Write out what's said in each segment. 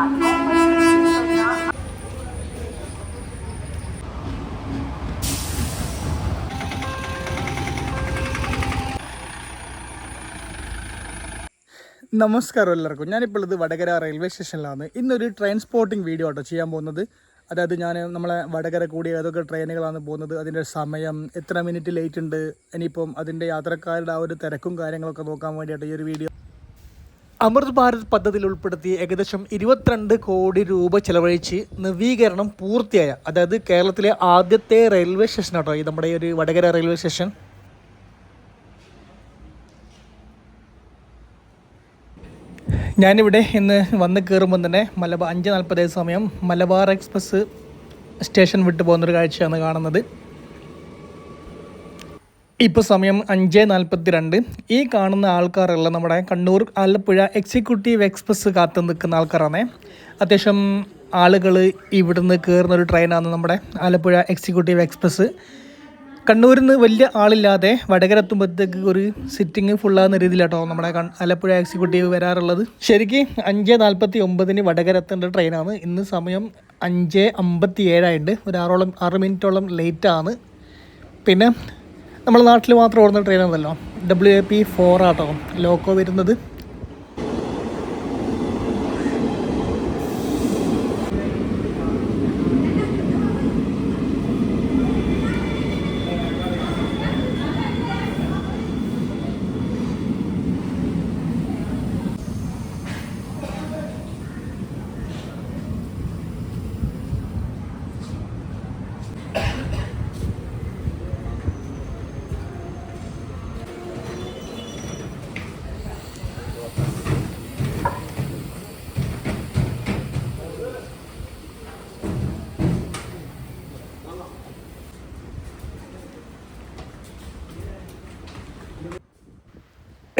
നമസ്കാരം എല്ലാവർക്കും. ഞാനിപ്പോൾ ഇത് വടകര റെയിൽവേ സ്റ്റേഷനിലാണ്. ഇന്നൊരു ട്രാൻസ്പോർട്ടിംഗ് വീഡിയോ ആട്ടോ ചെയ്യാൻ പോകുന്നത്. അതായത് ഞാൻ നമ്മളെ വടകര കൂടി ഏതൊക്കെ ട്രെയിനുകളാണ് പോകുന്നത് അതിന്റെ സമയം എത്ര മിനിറ്റ് ലേറ്റ് ഉണ്ട് ഇനിയിപ്പം അതിന്റെ യാത്രക്കാരുടെ ആ ഒരു തിരക്കും കാര്യങ്ങളൊക്കെ നോക്കാൻ വേണ്ടിയിട്ട് ഈ ഒരു വീഡിയോ അമൃത് ഭാരത് പദ്ധതിയിൽ ഉൾപ്പെടുത്തി ഏകദേശം ഇരുപത്തിരണ്ട് കോടി രൂപ ചെലവഴിച്ച് നവീകരണം പൂർത്തിയായ അതായത് കേരളത്തിലെ ആദ്യത്തെ റെയിൽവേ സ്റ്റേഷൻ ആട്ടോ ഈ നമ്മുടെ ഒരു വടകര റെയിൽവേ സ്റ്റേഷൻ. ഞാനിവിടെ ഇന്ന് വന്ന് കയറുമ്പോൾ തന്നെ മലബാർ അഞ്ച് നാൽപ്പതേ സമയം മലബാർ എക്സ്പ്രസ് സ്റ്റേഷൻ വിട്ടു പോകുന്നൊരു കാഴ്ചയാണ് കാണുന്നത്. ഇപ്പോൾ സമയം അഞ്ച് നാൽപ്പത്തി രണ്ട് ഈ കാണുന്ന ആൾക്കാരെല്ലാം നമ്മുടെ കണ്ണൂർ ആലപ്പുഴ എക്സിക്യൂട്ടീവ് എക്സ്പ്രസ് കാത്തു നിൽക്കുന്ന ആൾക്കാരാണ്. അത്യാവശ്യം ആളുകൾ ഇവിടുന്ന് കയറുന്ന ഒരു ട്രെയിനാണ് നമ്മുടെ ആലപ്പുഴ എക്സിക്യൂട്ടീവ് എക്സ്പ്രസ്. കണ്ണൂരിൽ നിന്ന് വലിയ ആളില്ലാതെ വടകര എത്തുമ്പോഴത്തേക്ക് ഒരു സിറ്റിംഗ് ഫുള്ളാകുന്ന രീതിയിലാട്ടോ നമ്മുടെ ആലപ്പുഴ എക്സിക്യൂട്ടീവ് വരാറുള്ളത്. ശരിക്കും അഞ്ച് നാൽപ്പത്തി ഒമ്പതിന് വടകര എത്തേണ്ട ട്രെയിനാണ്. ഇന്ന് സമയം അഞ്ച് അമ്പത്തി ഏഴായിട്ട് ഒരു ആറോളം ആറ് മിനിറ്റോളം ലേറ്റാണ് പിന്നെ നമ്മുടെ നാട്ടിൽ മാത്രം ഓടുന്ന ട്രെയിനാണല്ലോ W A P four auto. Loco വരുന്നത്.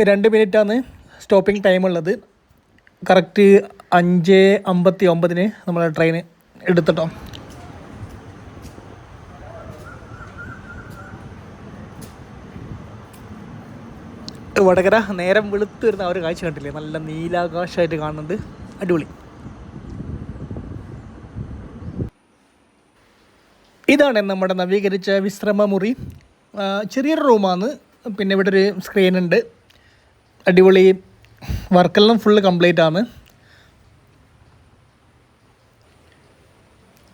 രണ്ട് മിനിറ്റാണ് സ്റ്റോപ്പിംഗ് ടൈം ഉള്ളത്. കറക്റ്റ് അഞ്ച് അമ്പത്തി ഒമ്പതിന് നമ്മളെ ട്രെയിൻ എടുത്തിട്ടോ. വടകര നേരം വെളുത്ത് വരുന്ന ആ ഒരു കാഴ്ച കണ്ടില്ലേ? നല്ല നീലാകാശമായിട്ട് കാണുന്നത്. അടിപൊളി. ഇതാണ് നമ്മുടെ നവീകരിച്ച വിശ്രമ മുറി ചെറിയൊരു റൂമാണ് പിന്നെ ഇവിടെ ഒരു സ്ക്രീൻ ഉണ്ട്. അടിപൊളി വർക്കെല്ലാം ഫുള്ള് കംപ്ലീറ്റ് ആണ്.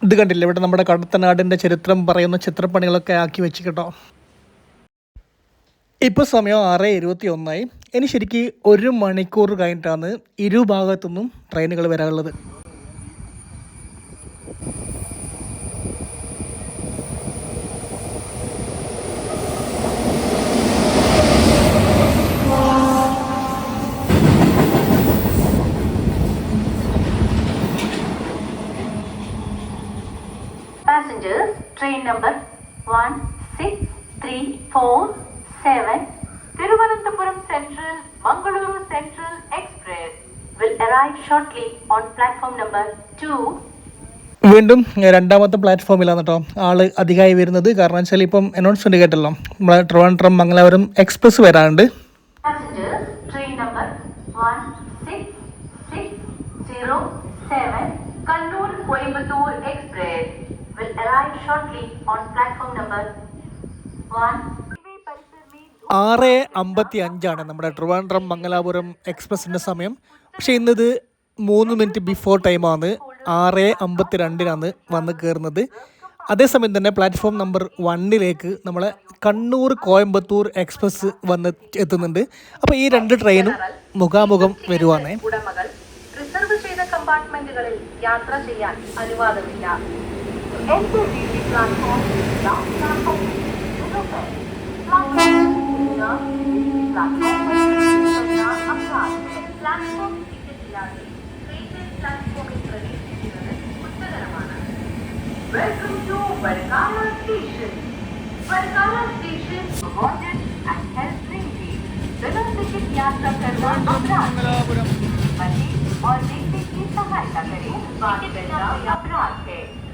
ഇത് കണ്ടില്ലേ? ഇവിടെ നമ്മുടെ കടത്തനാടിന്റെ ചരിത്രം പറയുന്ന ചിത്രപ്പണികളൊക്കെ ആക്കി വെച്ച് കേട്ടോ. ഇപ്പോൾ സമയം ആറ് ഇരുപത്തി ഒന്നായി ഇനി ശരിക്കും ഒരു മണിക്കൂർ കഴിഞ്ഞിട്ടാണ് ഇരുഭാഗത്തുനിന്നും ട്രെയിനുകൾ വരാനുള്ളത്. Number one six three four seven Thiruvananthapuram central Mangaluru central express will arrive shortly on platform number two വീണ്ടും രണ്ടാമത്തെ പ്ലാറ്റ്ഫോമിലാണ് കേട്ടോ ആൾ അധികമായി വരുന്നത്. കാരണം വെച്ചാൽ ഇപ്പം അനൗൺസ്മെന്റ് കേട്ടല്ലോ. നമ്മളെ ട്രിവാൻഡ്രം മംഗലാപുരം എക്സ്പ്രസ് വരാനുണ്ട് Coimbatore express will arrive shortly on platform number 1. ആറ് അമ്പത്തി അഞ്ചാണ് നമ്മുടെ ട്രിവാൻഡ്രം മംഗലാപുരം എക്സ്പ്രസിന്റെ സമയം. പക്ഷേ ഇന്നത് മൂന്ന് മിനിറ്റ് ബിഫോർ ടൈമാണ് ആറ് അമ്പത്തി രണ്ടിനാണ് വന്ന് കയറുന്നത് അതേസമയം തന്നെ പ്ലാറ്റ്ഫോം നമ്പർ വണ്ണിലേക്ക് നമ്മളെ കണ്ണൂർ കോയമ്പത്തൂർ എക്സ്പ്രസ് വന്ന് എത്തുന്നുണ്ട്. അപ്പോൾ ഈ രണ്ട് ട്രെയിനും മുഖാമുഖം വരുവാണേ. റിസർവ് ചെയ്ത കമ്പാർട്ട്മെന്റുകളിൽ യാത്ര ചെയ്യാൻ അനുവാദമില്ല. enter the platform down platform to the left. Platform the platform apart. Platform ticket Rated platform is Welcome to Varkala Station. Varkala Station awarded and helped Ringy विनोद टिकट यात्रा करवा अपराध बने और देखने की सहायता करें बात करना अपराध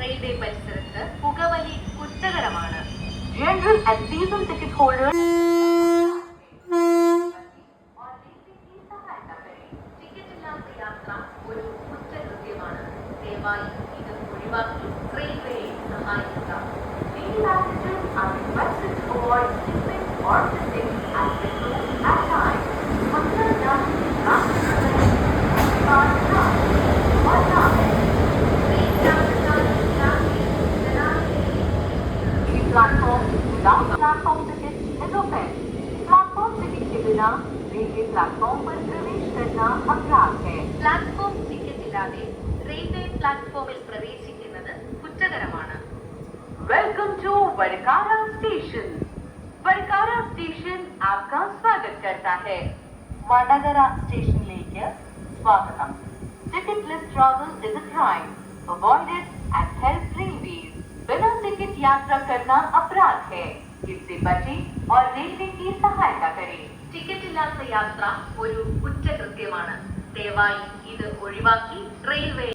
റെയിൽവേ പരിസരത്ത് പുകവലി കുറ്റകരമാണ്. General and season ticket holder വടക്കാര station വടക്കാര station आपका स्वागत करता है വടകര സ്റ്റേഷനിലേക്ക് സ്വാഗതം ticketless travel is a crime avoid it and help railways बिना टिकट यात्रा करना अपराध है इससे बचें और रेलवे की सहायता करें ടിക്കറ്റ് ഇല്ലാത്ത യാത്ര ഒരു കുറ്റകൃത്യമാണ് ദയവായി ഇത് ഒഴിവാക്കി റെയിൽവേ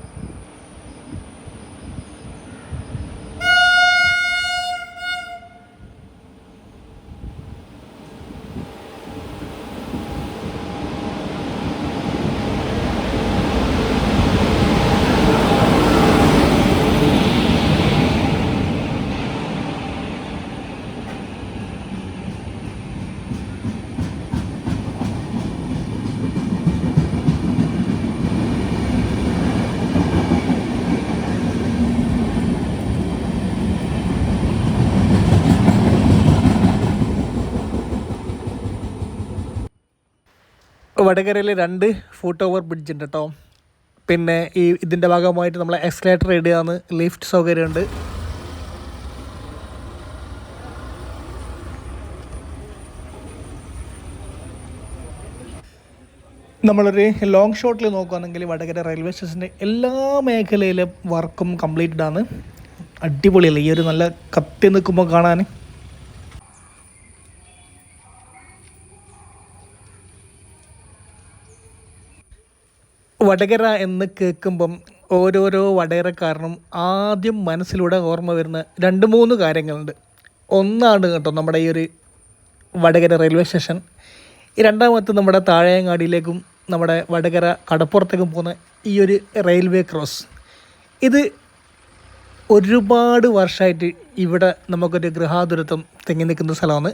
വടകരയിൽ രണ്ട് ഫുട്ട് ഓവർ ബ്രിഡ്ജ് ഉണ്ട് കേട്ടോ പിന്നെ ഈ ഇതിന്റെ ഭാഗമായിട്ട് നമ്മൾ എക്സ്ലേറ്റർ ഇടുകയാണ്. ലിഫ്റ്റ് സൗകര്യമുണ്ട്. നമ്മളൊരു ലോങ് ഷോട്ടിൽ നോക്കുകയാണെങ്കിൽ വടകര റെയിൽവേ സ്റ്റേഷന്റെ എല്ലാ മേഖലയിലും വർക്കും കംപ്ലീറ്റഡ് ആണ്. അടിപൊളിയല്ലേ? ഈ ഒരു നല്ല കത്തി നിൽക്കുമ്പോൾ കാണാൻ വടകര എന്ന് കേൾക്കുമ്പം ഓരോരോ വടകര കാരണം ആദ്യം മനസ്സിലൂടെ ഓർമ്മ വരുന്ന രണ്ട് മൂന്ന് കാര്യങ്ങളുണ്ട്. ഒന്നാണ് കേട്ടോ നമ്മുടെ ഈ ഒരു വടകര റെയിൽവേ സ്റ്റേഷൻ. രണ്ടാമത്തെ നമ്മുടെ താഴേങ്ങാടിയിലേക്കും നമ്മുടെ വടകര കടപ്പുറത്തേക്കും പോകുന്ന ഈ ഒരു റെയിൽവേ ക്രോസ്. ഇത് ഒരുപാട് വർഷമായിട്ട് ഇവിടെ നമുക്കൊരു ഗൃഹാതുരത്വം തെങ്ങി നിൽക്കുന്ന സ്ഥലമാണ്.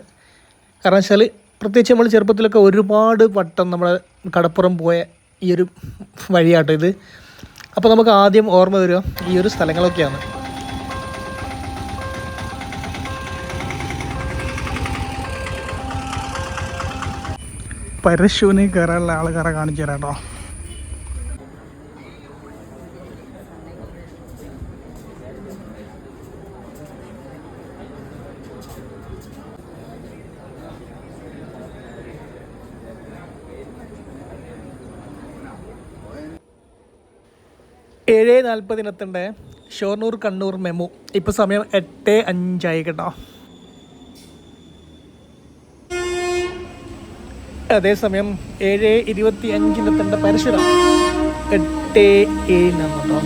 കാരണം വെച്ചാൽ പ്രത്യേകിച്ച് നമ്മൾ ചെറുപ്പത്തിലൊക്കെ ഒരുപാട് വട്ടം നമ്മുടെ കടപ്പുറം പോയ ഈ ഒരു വഴിയാട്ടോ ഇത്. അപ്പോൾ നമുക്ക് ആദ്യം ഓർമ്മ വരിക ഈ ഒരു സ്ഥലങ്ങളൊക്കെയാണ്. പരശുവിനെ കയറാനുള്ള ആൾക്കാരെ കാണിച്ചു തരാം കേട്ടോ. ഏഴ് നാൽപ്പതിനെത്തണ്ടേ ഷോർണൂർ കണ്ണൂർ മെമു. ഇപ്പോൾ സമയം എട്ട് അഞ്ചായി കേട്ടോ. അതേസമയം ഏഴ് ഇരുപത്തി അഞ്ചിനെത്തേണ്ട പരശുരാം. എട്ട് ഏഴിനാണ് കേട്ടോ.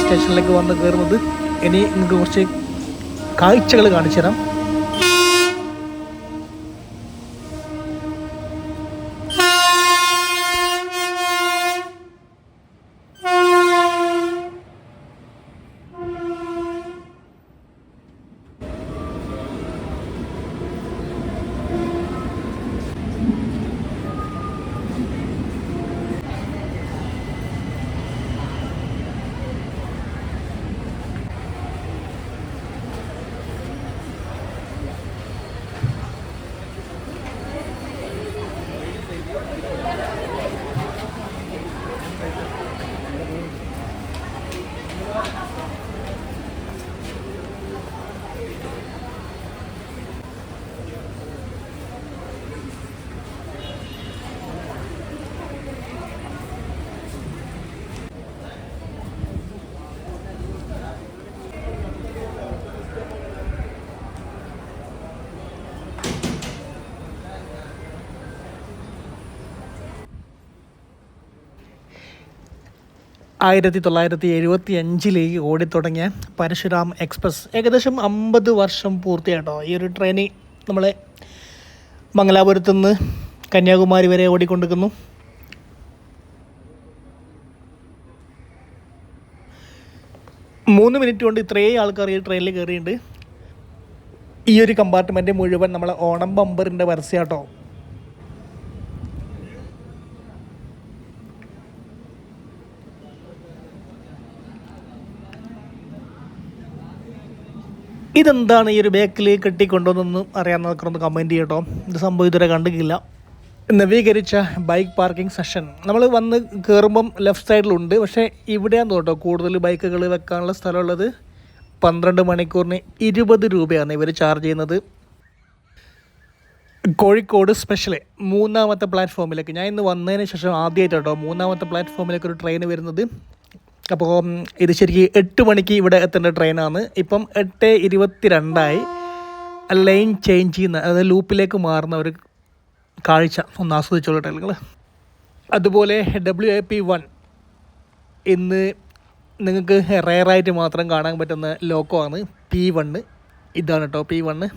സ്റ്റേഷനിലേക്ക് വന്ന് കയറുന്നത്. ഇനി നിങ്ങൾക്ക് കുറച്ച് കാഴ്ചകൾ കാണിച്ചു തരാം ആയിരത്തി തൊള്ളായിരത്തി എഴുപത്തി അഞ്ചിലേക്ക് ഓടിത്തുടങ്ങിയ പരശുരാം എക്സ്പ്രസ് ഏകദേശം അമ്പത് വർഷം പൂർത്തിയാട്ടോ ഈ ഒരു ട്രെയിന് നമ്മളെ മംഗലാപുരത്തു നിന്ന് കന്യാകുമാരി വരെ ഓടിക്കൊണ്ടിരിക്കുന്നു. മൂന്ന് മിനിറ്റ് കൊണ്ട് ഇത്രയും ആൾക്കാർ ഈ ട്രെയിനിൽ കയറിയിട്ടുണ്ട്. ഈ ഒരു കമ്പാർട്ട്മെന്റ് മുഴുവൻ നമ്മളെ ഓണം ബമ്പറിന്റെ പരസ്യാട്ടോ. ഇതെന്താണ് ഈ ഒരു ബാക്കിൽ കെട്ടിക്കൊണ്ടുവന്നൊന്ന് അറിയാവുന്നവർക്കൊന്ന് കമന്റ് ചെയ്യട്ടോ ഇത് സംഭവം ഇതുവരെ കണ്ടിട്ടില്ല. നവീകരിച്ച ബൈക്ക് പാർക്കിംഗ് സെഷൻ നമ്മൾ വന്ന് കയറുമ്പം ലെഫ്റ്റ് സൈഡിലുണ്ട് പക്ഷേ ഇവിടെയാണ് തോട്ടോ കൂടുതൽ ബൈക്കുകൾ വെക്കാനുള്ള സ്ഥലമുള്ളത്. പന്ത്രണ്ട് മണിക്കൂറിന് ഇരുപത് രൂപയാണ് ഇവർ ചാർജ് ചെയ്യുന്നത്. കോഴിക്കോട് സ്പെഷ്യൽ മൂന്നാമത്തെ പ്ലാറ്റ്ഫോമിലേക്ക് ഞാൻ ഇന്ന് വന്നതിന് ശേഷം ആദ്യമായിട്ട് കേട്ടോ മൂന്നാമത്തെ പ്ലാറ്റ്ഫോമിലേക്ക് ഒരു ട്രെയിൻ വരുന്നത്. അപ്പോൾ ഇത് ശരിക്കും എട്ട് മണിക്ക് ഇവിടെ എത്തേണ്ട ട്രെയിനാണ്. ഇപ്പം എട്ട് ഇരുപത്തി രണ്ടായി ലൈൻ ചേഞ്ച് ചെയ്യുന്ന അതായത് ലൂപ്പിലേക്ക് മാറുന്ന ഒരു കാഴ്ച ഒന്ന് ആസ്വദിച്ചോളട്ടെ നിങ്ങൾ അതുപോലെ ഡബ്ല്യു എ പി വൺ ഇന്ന് നിങ്ങൾക്ക് റെയറായിട്ട് മാത്രം കാണാൻ പറ്റുന്ന ലോക്കോ ആണ് പി വണ്ണ് ഇതാണ് കേട്ടോ പി വണ്ണ്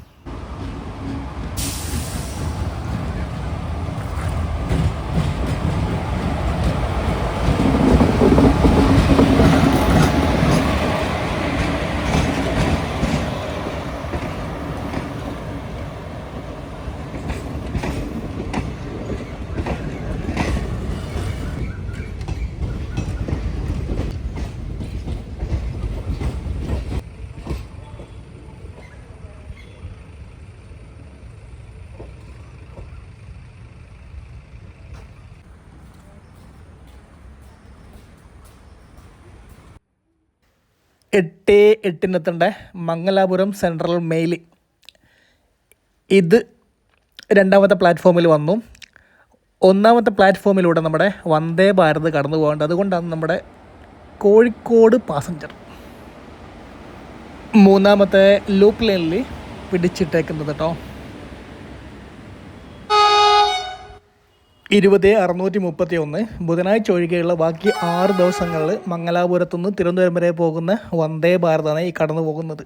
എട്ട് എട്ടിനെത്തേണ്ട? മംഗലാപുരം സെൻട്രൽ മെയിൽ ഇത് രണ്ടാമത്തെ പ്ലാറ്റ്ഫോമിൽ വന്നു. ഒന്നാമത്തെ പ്ലാറ്റ്ഫോമിലൂടെ നമ്മുടെ വന്ദേ ഭാരത് കടന്നു പോകേണ്ടത് അതുകൊണ്ടാണ് നമ്മുടെ കോഴിക്കോട് പാസഞ്ചർ മൂന്നാമത്തെ ലൂപ്പ് ലൈനിൽ പിടിച്ചിട്ടേക്കുന്നത് കേട്ടോ ഇരുപത് അറുന്നൂറ്റി മുപ്പത്തി ഒന്ന് ബുധനാഴ്ച ഒഴികെയുള്ള ബാക്കി ആറ് ദിവസങ്ങളിൽ മംഗലാപുരത്തുനിന്ന് തിരുവനന്തപുരം വരെ പോകുന്ന വന്ദേ ഭാരതാണ് ഈ കടന്നു പോകുന്നത്.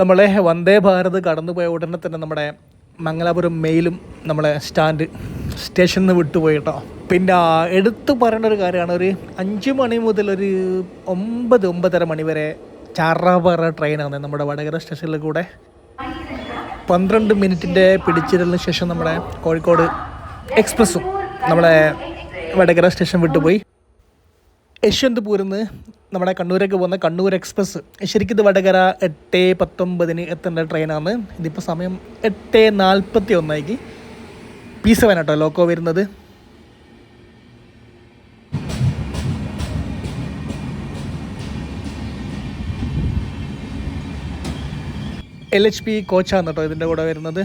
നമ്മളെ വന്ദേ ഭാരത് കടന്നുപോയ ഉടനെ തന്നെ നമ്മുടെ മംഗലാപുരം മെയിലും നമ്മളെ സ്റ്റാൻഡ് സ്റ്റേഷനിൽ നിന്ന് വിട്ടുപോയി കേട്ടോ. പിന്നെ എടുത്ത് പറയേണ്ട ഒരു കാര്യമാണ് ഒരു അഞ്ച് മണി മുതൽ ഒരു ഒമ്പത് ഒമ്പതര മണി വരെ ചാറാപാറ ട്രെയിനാണ് നമ്മുടെ വടകര സ്റ്റേഷനിൽ കൂടെ. പന്ത്രണ്ട് മിനിറ്റിന്റെ പിടിച്ചിരലിന് ശേഷം നമ്മുടെ കോഴിക്കോട് എക്സ്പ്രസ്സും നമ്മളെ വടകര സ്റ്റേഷൻ വിട്ടുപോയി. യശ്വന്ത്പൂരിൽ നിന്ന് നമ്മുടെ കണ്ണൂരേക്ക് പോകുന്ന കണ്ണൂർ എക്സ്പ്രസ് ശരിക്കും ഇത് വടകര എട്ട് പത്തൊമ്പതിന് എത്തേണ്ട ട്രെയിനാണ്. ഇതിപ്പോൾ സമയം എട്ട് നാൽപ്പത്തി ഒന്നായിക്ക് പി സെവൻ കേട്ടോ ലോക്കോ വരുന്നത്. എൽ എച്ച് പി കോച്ചാണ് കേട്ടോ ഇതിന്റെ കൂടെ വരുന്നത്.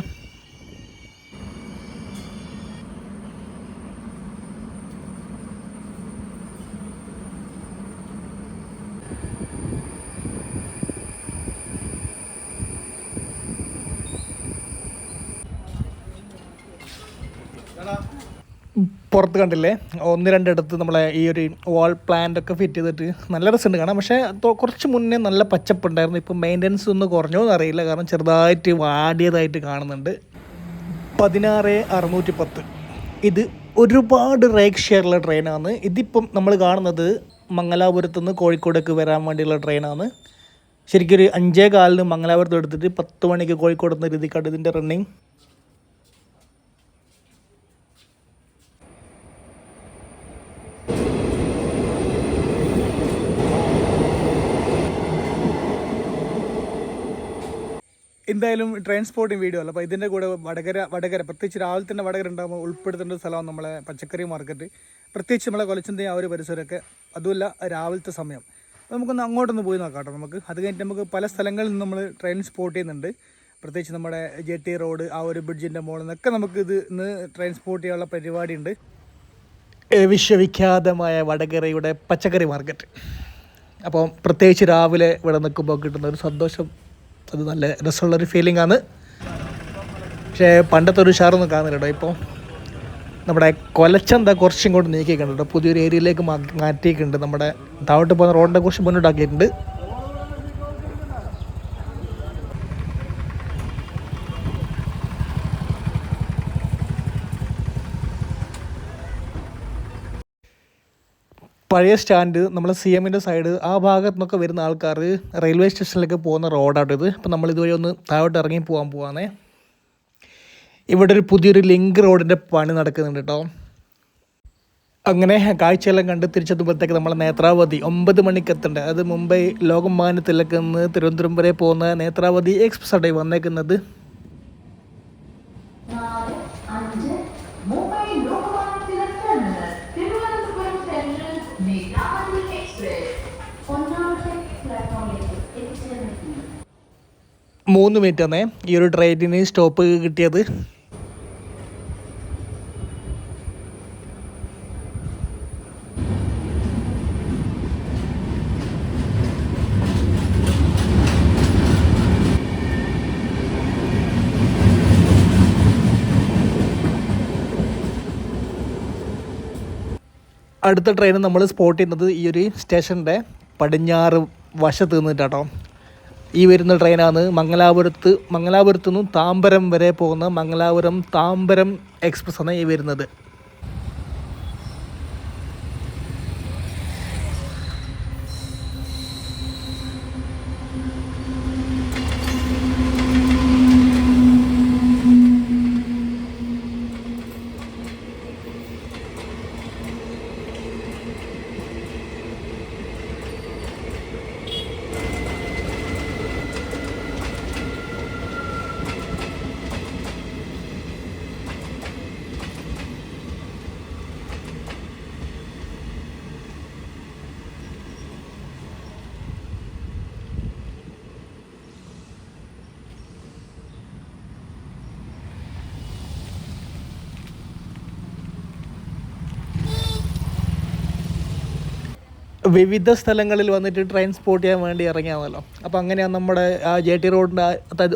പുറത്ത് കണ്ടില്ലേ? ഒന്ന് രണ്ടിടത്ത് നമ്മളെ ഈ ഒരു വാൾ പ്ലാന്റ് ഒക്കെ ഫിറ്റ് ചെയ്തിട്ട് നല്ല രസമുണ്ട് കാണാം പക്ഷേ കുറച്ച് മുന്നേ നല്ല പച്ചപ്പുണ്ടായിരുന്നു. ഇപ്പം മെയിന്റനൻസ് ഒന്ന് കുറഞ്ഞോ എന്നറിയില്ല. കാരണം ചെറുതായിട്ട് വാടിയതായിട്ട് കാണുന്നുണ്ട്. പതിനാറ് അറുന്നൂറ്റി പത്ത് ഇത് ഒരുപാട് റേക്ക് ഷെയറുള്ള ട്രെയിനാണ് ഇതിപ്പം നമ്മൾ കാണുന്നത് മംഗലാപുരത്ത് നിന്ന് കോഴിക്കോടേക്ക് വരാൻ വേണ്ടിയുള്ള ട്രെയിനാണ് ശരിക്കും ഒരു അഞ്ചേ കാലിന് മംഗലാപുരത്ത് എടുത്തിട്ട് പത്ത് മണിക്ക് കോഴിക്കോട് എന്ന രീതിക്കാണ് ഇതിന്റെ റണ്ണിങ് എന്തായാലും ട്രാൻസ്പോർട്ടിങ് വീഡിയോ അല്ല? അപ്പോൾ ഇതിന്റെ കൂടെ വടകര വടകര പ്രത്യേകിച്ച് രാവിലെ തന്നെ വടകര ഉണ്ടാകുമ്പോൾ ഉൾപ്പെടുത്തേണ്ട ഒരു സ്ഥലമാണ് നമ്മളെ പച്ചക്കറി മാർക്കറ്റ് പ്രത്യേകിച്ച് നമ്മളെ കൊലച്ചന്തി ആ ഒരു പരിസരമൊക്കെ. അതുമല്ല രാവിലത്തെ സമയം. അപ്പോൾ നമുക്കൊന്ന് അങ്ങോട്ടൊന്ന് പോയി നോക്കാം കേട്ടോ നമുക്ക്. അത് കഴിഞ്ഞിട്ട് നമുക്ക് പല സ്ഥലങ്ങളിൽ നിന്ന് നമ്മൾ ട്രാൻസ്പോർട്ട് ചെയ്യുന്നുണ്ട്. പ്രത്യേകിച്ച് നമ്മുടെ ജെ ടി റോഡ് ആ ഒരു ബ്രിഡ്ജിന്റെ മുകളിൽ നിന്നൊക്കെ നമുക്ക് ഇത് ഇന്ന് ട്രാൻസ്പോർട്ട് ചെയ്യാനുള്ള പരിപാടിയുണ്ട്. വിശ്വവിഖ്യാതമായ വടകരയുടെ പച്ചക്കറി മാർക്കറ്റ് അപ്പോൾ പ്രത്യേകിച്ച് രാവിലെ ഇവിടെ നിൽക്കുമ്പോൾ കിട്ടുന്ന ഒരു സന്തോഷം അത് നല്ല രസമുള്ളൊരു ഫീലിംഗ് ആണ്. പക്ഷേ പണ്ടത്തെ ഒരു ഉഷാറൊന്നും കാണുന്നില്ല ഇപ്പോൾ നമ്മുടെ കൊലച്ചന്ത കുറച്ചും ഇങ്ങോട്ട് നീക്കിയിട്ടുണ്ട് പുതിയൊരു ഏരിയയിലേക്ക് മാറ്റിയിട്ടുണ്ട്. നമ്മുടെ താഴോട്ട് പോകുന്ന റോഡിനെ കുറിച്ച് മുന്നോട്ടാക്കിയിട്ടുണ്ട്. പഴയ സ്റ്റാൻഡ് നമ്മളെ സി എമ്മിന്റെ സൈഡ് ആ ഭാഗത്തു നിന്നൊക്കെ വരുന്ന ആൾക്കാർ റെയിൽവേ സ്റ്റേഷനിലേക്ക് പോകുന്ന റോഡാണ് ഇത്. അപ്പം നമ്മൾ ഇതുവഴി ഒന്ന് താഴോട്ട് ഇറങ്ങി പോകാൻ പോവാന്നേ. ഇവിടെ ഒരു പുതിയൊരു ലിങ്ക് റോഡിന്റെ പണി നടക്കുന്നുണ്ട് കേട്ടോ അങ്ങനെ കാഴ്ചയെല്ലാം കണ്ട് തിരിച്ചെത്തുമ്പോഴത്തേക്ക് നമ്മളെ നേത്രാവതി ഒമ്പത് മണിക്ക് എത്തേണ്ടത് അത് മുംബൈ ലോകമാന്യത്തിലേക്ക് നിന്ന് തിരുവനന്തപുരം വരെ പോകുന്ന നേത്രാവതി എക്സ്പ്രസ് ആട്ടെ വന്നേക്കുന്നത്. മൂന്ന് മിനിറ്റ് തന്നെ ഈ ഒരു ട്രെയിനിന് സ്റ്റോപ്പ് കിട്ടിയത്. അടുത്ത ട്രെയിൻ നമ്മൾ സ്പോട്ട് ചെയ്യുന്നത് ഈ ഒരു സ്റ്റേഷന്റെ പടിഞ്ഞാറ് വശത്ത് നിന്നിട്ടാട്ടോ. ഈ വരുന്ന ട്രെയിനാണ് മംഗലാപുരത്ത് മംഗലാപുരത്ത് നിന്നും താമ്പരം വരെ പോകുന്ന മംഗലാപുരം താമ്പരം എക്സ്പ്രസ് ആണ് ഈ വരുന്നത്. വിവിധ സ്ഥലങ്ങളിൽ വന്നിട്ട് ട്രാൻസ്പോർട്ട് ചെയ്യാൻ വേണ്ടി ഇറങ്ങിയാണല്ലോ അപ്പോൾ അങ്ങനെയാണ് നമ്മുടെ ആ ജെ ടി റോഡിന്റെ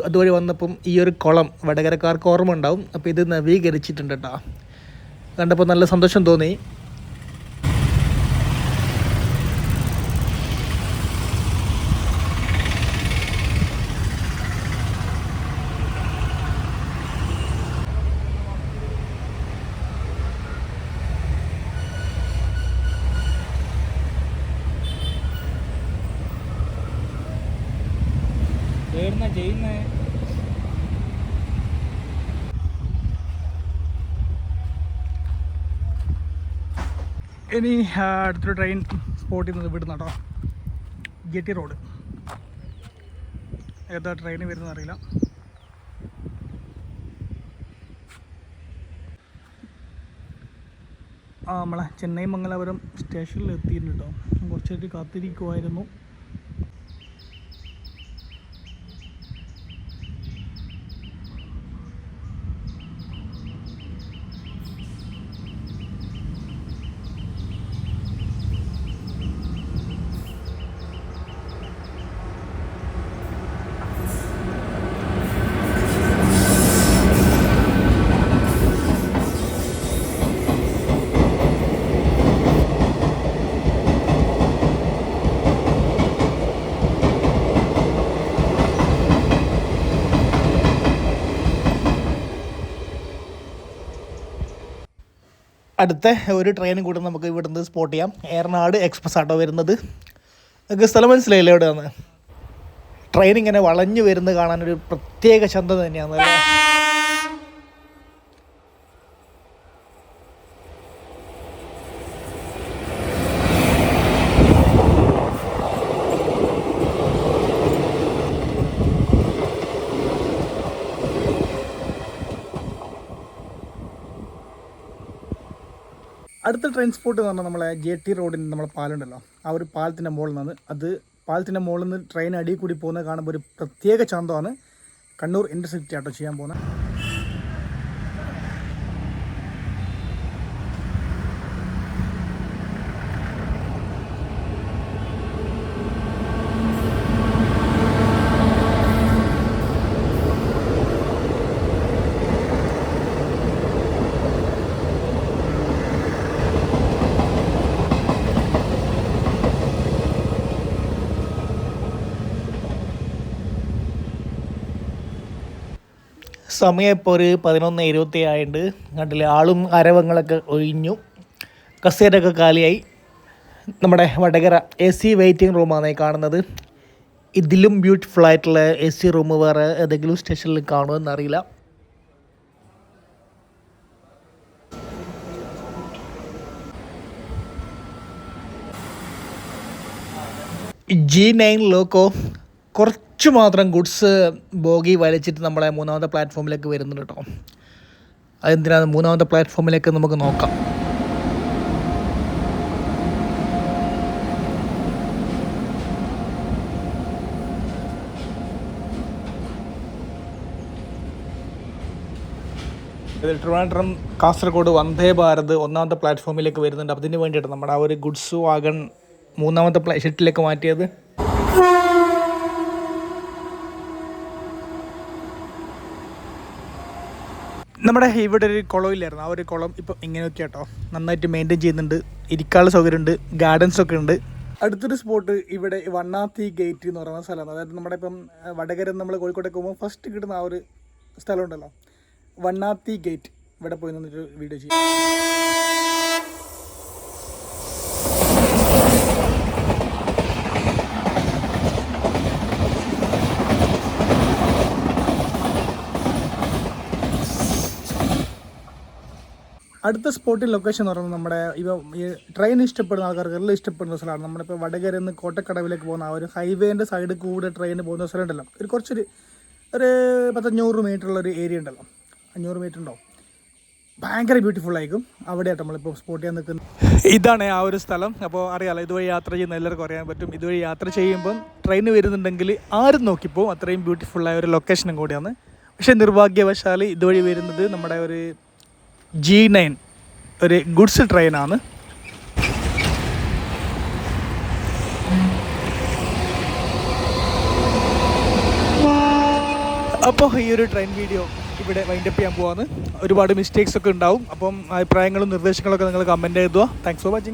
അതുവഴി വന്നപ്പം ഈ ഒരു കുളം വടകരക്കാർക്ക് ഓർമ്മ ഉണ്ടാവും അപ്പോൾ ഇത് നവീകരിച്ചിട്ടുണ്ട് കേട്ടോ. കണ്ടപ്പോൾ നല്ല സന്തോഷം തോന്നി. ചെയ്യുന്നേ? ഇനി അടുത്തൊരു ട്രെയിൻ സ്പോട്ട് ചെയ്യുന്നത് ഇവിടുന്ന് കേട്ടോ ജെട്ടി റോഡ് ഏതാ ട്രെയിൻ വരുന്നത് അറിയില്ല. ആ നമ്മളെ ചെന്നൈ മംഗലാപുരം സ്റ്റേഷനിൽ എത്തിയിട്ടുണ്ട് കേട്ടോ കുറച്ചായിട്ട് കാത്തിരിക്കുമായിരുന്നു അടുത്ത ഒരു ട്രെയിനും കൂടെ നമുക്ക് ഇവിടുന്ന് സ്പോട്ട് ചെയ്യാം. ഏറനാട് എക്സ്പ്രസ് ആട്ടോ വരുന്നത്. നിങ്ങൾക്ക് സ്ഥലം മനസ്സിലായില്ലേ എവിടെയാണ് ട്രെയിൻ ഇങ്ങനെ വളഞ്ഞു വരുന്നത് കാണാനൊരു പ്രത്യേക ചന്ത തന്നെയാണ് സ്പോട്ട് എന്ന് പറഞ്ഞാൽ നമ്മളെ ജെ ടി റോഡിന് നമ്മളെ പാലുണ്ടല്ലോ ആ ഒരു പാലത്തിന്റെ മുകളിൽ നിന്ന് അത് പാലത്തിന്റെ മുകളിൽ നിന്ന് ട്രെയിൻ അടിയിൽ കൂടി പോകുന്നത് കാണുമ്പോൾ ഒരു പ്രത്യേക ചന്തമാണ് കണ്ണൂർ ഇന്റർസിറ്റി ആട്ടോ ചെയ്യാൻ പോകുന്നത്. സമയം ഇപ്പോൾ ഒരു പതിനൊന്ന് ഇരുപത്തി ആയിട്ടുണ്ട് കണ്ടില്ലേ ആളും അരവങ്ങളൊക്കെ ഒഴിഞ്ഞു. കസേരൊക്കെ കാലിയായി. നമ്മുടെ വടകര എ സി വെയിറ്റിംഗ് റൂമാണ് കാണുന്നത്. ഇതിലും ബ്യൂട്ടിഫുൾ ആയിട്ടുള്ള എ സി റൂം വേറെ ഏതെങ്കിലും സ്റ്റേഷനിൽ കാണുമെന്ന് അറിയില്ല ജി നയൻ ലോക്കോ കുറച്ച് മാത്രം ഗുഡ്സ് ബോഗി വലിച്ചിട്ട് നമ്മളെ മൂന്നാമത്തെ പ്ലാറ്റ്ഫോമിലേക്ക് വരുന്നുണ്ട് കേട്ടോ. അതെന്തിനാണ് മൂന്നാമത്തെ പ്ലാറ്റ്ഫോമിലേക്ക് നമുക്ക് നോക്കാം. ട്രിവാൻഡ്രം കാസർഗോഡ് വന്ദേ ഭാരത് ഒന്നാമത്തെ പ്ലാറ്റ്ഫോമിലേക്ക് വരുന്നുണ്ട്. അതിന് വേണ്ടിയിട്ട് നമ്മുടെ ആ ഒരു ഗുഡ്സ് വാഗൺ മൂന്നാമത്തെ പ്ലാ ഷെട്ടിലേക്ക് മാറ്റിയത്. നമ്മുടെ ഇവിടെ ഒരു കുളമില്ലായിരുന്നു. ആ ഒരു കുളം ഇപ്പോൾ ഇങ്ങനെയൊക്കെ കേട്ടോ നന്നായിട്ട് മെയിന്റെയിൻ ചെയ്യുന്നുണ്ട്. ഇരിക്കാനുള്ള സൗകര്യമുണ്ട്. ഗാർഡൻസ് ഒക്കെ ഉണ്ട്. അടുത്തൊരു സ്പോട്ട് ഇവിടെ വണ്ണാത്തി ഗേറ്റ് എന്ന് പറയുന്ന സ്ഥലമാണ്. അതായത് നമ്മുടെ ഇപ്പം വടകര നമ്മൾ കോഴിക്കോട്ടേക്ക് പോകുമ്പോൾ ഫസ്റ്റ് കിട്ടുന്ന ആ ഒരു സ്ഥലമുണ്ടല്ലോ. വണ്ണാത്തി ഗേറ്റ് ഇവിടെ പോയി നിന്നിട്ട് വീഡിയോ ചെയ്യും. അടുത്ത സ്പോട്ടിൽ ലൊക്കേഷൻ എന്ന് പറയുന്നത് നമ്മുടെ ഇവ ഈ ട്രെയിൻ ഇഷ്ടപ്പെടുന്ന ആൾക്കാർക്ക് എല്ലാം ഇഷ്ടപ്പെടുന്ന സ്ഥലമാണ്. നമ്മളിപ്പോൾ വടകരയിൽ നിന്ന് കോട്ടക്കടവിലേക്ക് പോകുന്ന ആ ഒരു ഹൈവേന്റെ സൈഡിൽ കൂടെ ട്രെയിൻ പോകുന്ന സ്ഥലം ഉണ്ടല്ലോ. ഒരു കുറച്ചൊരു ഒരു പത്തഞ്ഞൂറ് മീറ്റർ ഉള്ള ഒരു ഏരിയ ഉണ്ടല്ലോ. അഞ്ഞൂറ് മീറ്റർ ഉണ്ടാവും ഭയങ്കര ബ്യൂട്ടിഫുൾ ആയിരിക്കും. അവിടെയായിട്ട് നമ്മളിപ്പോൾ സ്പോട്ട് ചെയ്യാൻ നിൽക്കുന്നത്. ഇതാണ് ആ ഒരു സ്ഥലം. അപ്പോൾ അറിയാലോ ഇതുവഴി യാത്ര ചെയ്യുന്ന എല്ലാവർക്കും അറിയാൻ പറ്റും. ഇതുവഴി യാത്ര ചെയ്യുമ്പം ട്രെയിൻ വരുന്നുണ്ടെങ്കിൽ ആരും നോക്കിപ്പോൾ അത്രയും ബ്യൂട്ടിഫുള്ളായ ഒരു ലൊക്കേഷനും കൂടിയാണ്. പക്ഷേ നിർഭാഗ്യവശാൽ ഇതുവഴി വരുന്നത് നമ്മുടെ ഒരു ജി നയൻ ഒരു ഗുഡ്സ് ട്രെയിനാണ് അപ്പോൾ ഈ ഒരു ട്രെയിൻ വീഡിയോ ഇവിടെ വൈൻഡപ്പ് ചെയ്യാൻ പോവാണ്. ഒരുപാട് മിസ്റ്റേക്സ് ഒക്കെ ഉണ്ടാവും. അപ്പം അഭിപ്രായങ്ങളും നിർദ്ദേശങ്ങളൊക്കെ നിങ്ങൾ കമന്റ് എഴുതുക. Thanks for watching